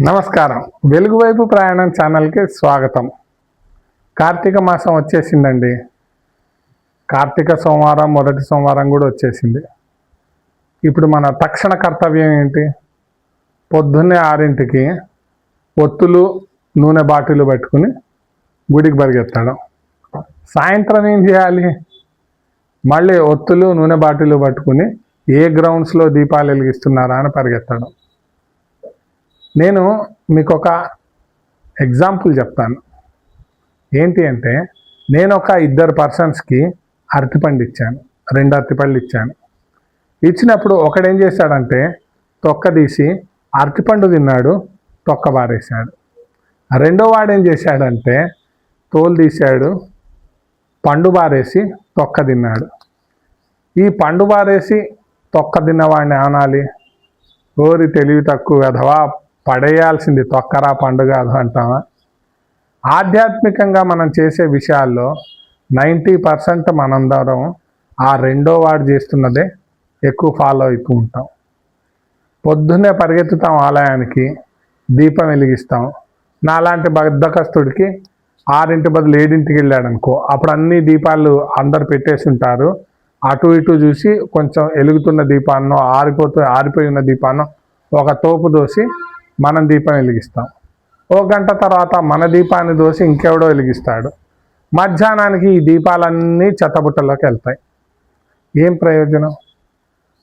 నమస్కారం. వెలుగువైపు ప్రయాణం ఛానల్కి స్వాగతం. కార్తీక మాసం వచ్చేసిందండి. కార్తీక సోమవారం మొదటి సోమవారం కూడా వచ్చేసింది. ఇప్పుడు మన తక్షణ కర్తవ్యం ఏంటి? పొద్దున్నే ఆరింటికి ఒత్తులు నూనె బాటిలు పట్టుకుని గుడికి పరిగెత్తడం. సాయంత్రం ఏం చేయాలి? మళ్ళీ ఒత్తులు నూనె బాటిలు పట్టుకుని ఏ గ్రౌండ్స్లో దీపాలు వెలిగిస్తున్నారా అని పరిగెత్తడం. నేను మీకు ఒక ఎగ్జాంపుల్ చెప్తాను. ఏంటి అంటే నేను ఒక ఇద్దరు పర్సన్స్కి అరటిపండు ఇచ్చాను. రెండు అరటిపళ్ళు ఇచ్చాను. ఇచ్చినప్పుడు ఒకడేం చేశాడంటే తొక్క తీసి అరటిపండు తిన్నాడు తొక్క బారేశాడు రెండో వాడేం చేశాడంటే తోలు తీశాడు పండు బారేసి తొక్క తిన్నాడు. ఈ పండు బారేసి తొక్క తిన్నవాడిని అనాలి ఓరి తెలివి తక్కువ వెధవా పడేయాల్సింది తొక్కరా పండుగ అది అంటామా ఆధ్యాత్మికంగా మనం చేసే విషయాల్లో నైంటీ పర్సెంట్ మనందరం ఆ రెండో వాడు చేస్తున్నదే ఎక్కువ ఫాలో అవుతూ ఉంటాం. పొద్దున్నే పరిగెత్తుతాం ఆలయానికి దీపం వెలిగిస్తాం. నాలాంటి బద్దకస్తుడికి ఆరింటి బదులు ఏడింటికి వెళ్ళాడనుకో అప్పుడు అన్ని దీపాలు అందరు పెట్టేసి ఉంటారు. అటు ఇటు చూసి కొంచెం వెలుగుతున్న దీపాన్నో ఆరిపోతూ ఆరిపోయి ఉన్న దీపాన్నో ఒక తోపు దోసి మనం దీపం వెలిగిస్తాం. ఓ గంట తర్వాత మన దీపాన్ని దోసి ఇంకెవడో వెలిగిస్తాడు. మధ్యాహ్నానికి ఈ దీపాలన్నీ చెత్తబుట్టలోకి వెళ్తాయి. ఏం ప్రయోజనం?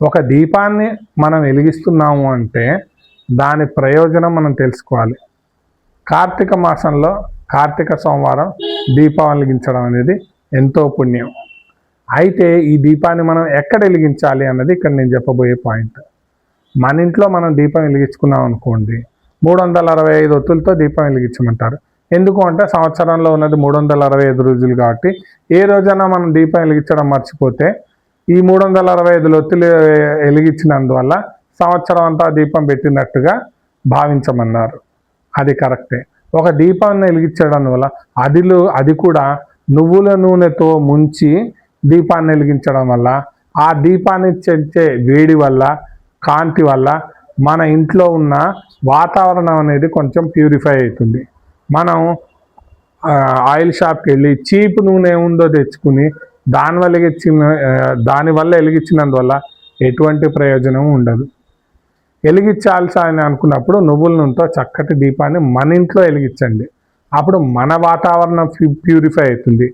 ఒక దీపాన్ని మనం వెలిగిస్తున్నాము అంటే దాని ప్రయోజనం మనం తెలుసుకోవాలి. కార్తీక మాసంలో కార్తీక సోమవారం దీపం వెలిగించడం అనేది ఎంతో పుణ్యం. అయితే ఈ దీపాన్ని మనం ఎక్కడ వెలిగించాలి అన్నది ఇక్కడ నేను చెప్పబోయే పాయింట్. మన ఇంట్లో మనం దీపం వెలిగించుకున్నాం అనుకోండి మూడు వందల అరవై ఐదు ఒత్తులతో దీపం వెలిగించమంటారు. ఎందుకు అంటే సంవత్సరంలో ఉన్నది మూడు వందల అరవై ఐదు రోజులు కాబట్టి ఏ రోజైనా మనం దీపం వెలిగించడం మర్చిపోతే ఈ మూడు వందల అరవై ఐదు ఒత్తులు వెలిగించినందువల్ల సంవత్సరం అంతా దీపం పెట్టినట్టుగా భావించమన్నారు. అది కరెక్టే. ఒక దీపాన్ని వెలిగించడం వల్ల అదిలో అది కూడా నువ్వుల నూనెతో ముంచి దీపాన్ని వెలిగించడం వల్ల ఆ దీపాన్ని చెంచే వేడి వల్ల కాంతి వల్ల మన ఇంట్లో ఉన్న వాతావరణం అనేది కొంచెం ప్యూరిఫై అవుతుంది. మనం ఆయిల్ షాప్కి వెళ్ళి చీప్ నూనె ఉందో తెచ్చుకుని దాని వల్ల దానివల్ల వెలిగించినందువల్ల ఎటువంటి ప్రయోజనం ఉండదు. వెలిగించాల్సి అని అనుకున్నప్పుడు నువ్వుల నూనెతో చక్కటి దీపాన్ని మన ఇంట్లో వెలిగించండి అప్పుడు మన వాతావరణం ప్యూరిఫై అవుతుంది.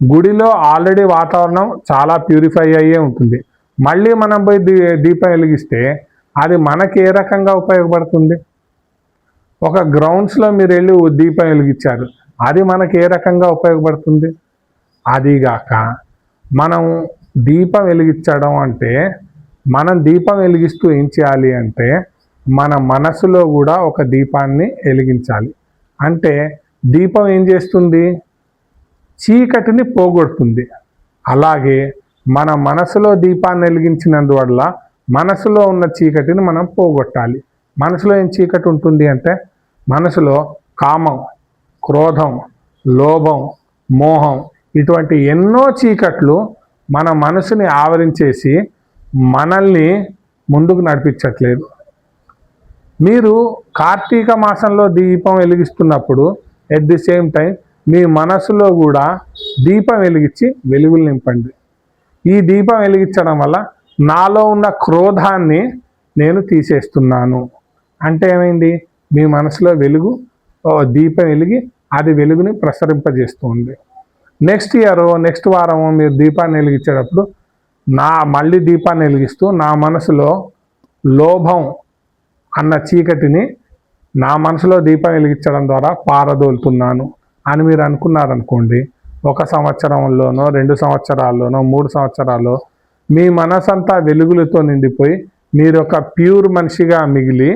గుడిలో ఆల్రెడీ వాతావరణం చాలా ప్యూరిఫై అయ్యే ఉంటుంది. మళ్ళీ మనం పోయి దీ దీపం వెలిగిస్తే అది మనకి ఏ రకంగా ఉపయోగపడుతుంది? ఒక గ్రౌండ్స్లో మీరు వెళ్ళి దీపం వెలిగించారు. అది మనకి ఏ రకంగా ఉపయోగపడుతుంది? అదిగాక మనం దీపం వెలిగించడం అంటే మనం దీపం వెలిగిస్తూ ఏం చేయాలి అంటే మన మనసులో కూడా ఒక దీపాన్ని వెలిగించాలి. అంటే దీపం ఏం చేస్తుంది? చీకటిని పోగొడుతుంది. అలాగే మన మనసులో దీపాన్ని వెలిగించినందువల్ల మనసులో ఉన్న చీకటిని మనం పోగొట్టాలి. మనసులో ఏం చీకటి ఉంటుంది అంటే మనసులో కామం క్రోధం లోభం మోహం ఇటువంటి ఎన్నో చీకట్లు మన మనసుని ఆవరించేసి మనల్ని ముందుకు నడిపించట్లేదు. మీరు కార్తీక మాసంలో దీపం వెలిగిస్తున్నప్పుడు ఎట్ ది సేమ్ టైం మీ మనసులో కూడా దీపం వెలిగించి వెలుగులు నింపండి. ఈ దీపం వెలిగించడం వల్ల నాలో ఉన్న క్రోధాన్ని నేను తీసేస్తున్నాను. అంటే ఏమైంది? మీ మనసులో వెలుగు దీపం వెలిగి అది వెలుగుని ప్రసరింపజేస్తుంది. నెక్స్ట్ ఇయర్ నెక్స్ట్ వారం మీరు దీపాన్ని వెలిగించేటప్పుడు నా మళ్ళీ దీపాన్ని వెలిగిస్తూ నా మనసులో లోభం అన్న చీకటిని నా మనసులో దీపం వెలిగించడం ద్వారా పారదోలుతున్నాను అని మీరు అనుకున్నారనుకోండి ఒక సంవత్సరంలోనో రెండు సంవత్సరాల్లోనో మూడు సంవత్సరాల్లో మీ మనసంతా వెలుగులతో నిండిపోయి మీరు ఒక ప్యూర్ మనిషిగా మిగిలి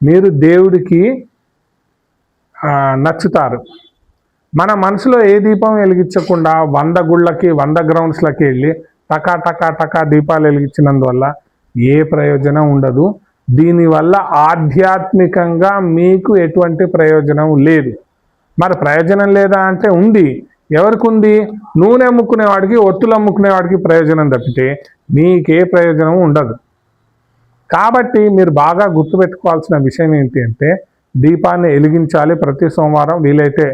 మీరు దేవుడికి నచ్చుతారు. మన మనసులో ఏ దీపం వెలిగించకుండా వంద గుళ్ళకి వంద గ్రౌండ్స్లకి వెళ్ళి టకా టకా టకా దీపాలు వెలిగించినందువల్ల ఏ ప్రయోజనం ఉండదు. దీనివల్ల ఆధ్యాత్మికంగా మీకు ఎటువంటి ప్రయోజనం లేదు. మరి ప్రయోజనం లేదా అంటే ఉంది. ఎవరికి ఉంది నూనె అమ్ముకునేవాడికి ఒత్తులు అమ్ముకునేవాడికి ప్రయోజనం తప్పితే మీకే ప్రయోజనం ఉండదు. కాబట్టి మీరు బాగా గుర్తుపెట్టుకోవాల్సిన విషయం ఏంటి అంటే దీపాన్ని వెలిగించాలి ప్రతి సోమవారం. వీలైతే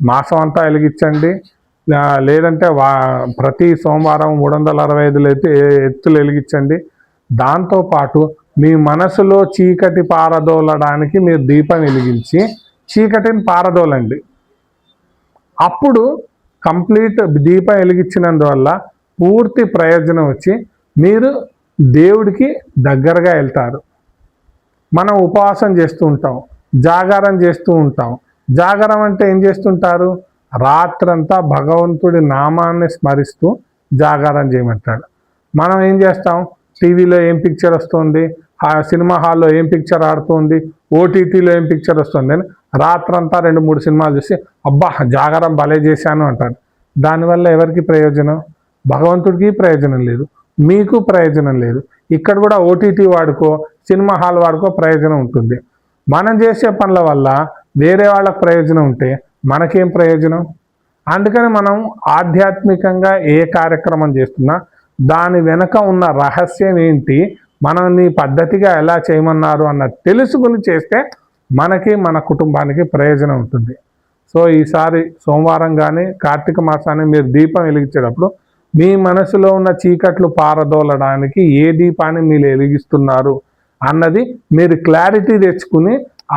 మాసం అంతా వెలిగించండి. లేదంటే వా ప్రతి సోమవారం మూడు వందల అరవై ఐదులు అయితే ఎత్తులు వెలిగించండి. దాంతోపాటు మీ మనసులో చీకటి పారదోలడానికి మీరు దీపం వెలిగించి చీకటిని పారదోలండి. అప్పుడు కంప్లీట్ దీపం వెలిగించినందువల్ల పూర్తి ప్రయోజనం వచ్చి మీరు దేవుడికి దగ్గరగా వెళ్తారు. మనం ఉపవాసం చేస్తూ ఉంటాం జాగారం చేస్తూ ఉంటాం. జాగారం అంటే ఏం చేస్తుంటారు? రాత్రంతా భగవంతుడి నామాన్ని స్మరిస్తూ జాగారం చేయమంటాడు. మనం ఏం చేస్తాం? టీవీలో ఏం పిక్చర్ వస్తుంది? ఆ సినిమా హాల్లో ఏం పిక్చర్ ఆడుతుంది? ఓటీటీలో ఏం పిక్చర్ వస్తుంది? అని రాత్రంతా రెండు మూడు సినిమాలు చూసి అబ్బా జాగారం భలే చేశాను అంటాడు దానివల్ల ఎవరికి ప్రయోజనం? భగవంతుడికి ప్రయోజనం లేదు. మీకు ప్రయోజనం లేదు. ఇక్కడ కూడా ఓటీటీ వాడుకో సినిమా హాల్ వాడుకో ప్రయోజనం ఉంటుంది. మనం చేసే పనుల వల్ల వేరే వాళ్ళకి ప్రయోజనం ఉంటే మనకేం ప్రయోజనం? అందుకని మనం ఆధ్యాత్మికంగా ఏ కార్యక్రమం చేస్తున్నా దాని వెనక ఉన్న రహస్యం ఏంటి మనల్ని పద్ధతిగా ఎలా చేయమన్నారు అన్న తెలుసుకుని చేస్తే మనకి మన కుటుంబానికి ప్రయోజనం ఉంటుంది. సో ఈసారి సోమవారం కానీ కార్తీక మాసాన్ని మీరు దీపం వెలిగించేటప్పుడు మీ మనసులో ఉన్న చీకట్లు పారదోలడానికి ఏ దీపాన్ని మీరు వెలిగిస్తున్నారు అన్నది మీరు క్లారిటీ తెచ్చుకుని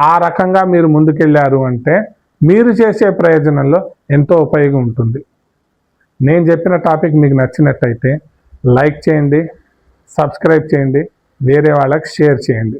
ఆ రకంగా మీరు ముందుకెళ్ళారు అంటే మీరు చేసే ప్రయోజనంలో ఎంతో ఉపయోగం ఉంటుంది. నేను చెప్పిన టాపిక్ మీకు నచ్చినట్టయితే లైక్ చేయండి సబ్స్క్రైబ్ చేయండి వేరే వాళ్ళకి షేర్ చేయండి.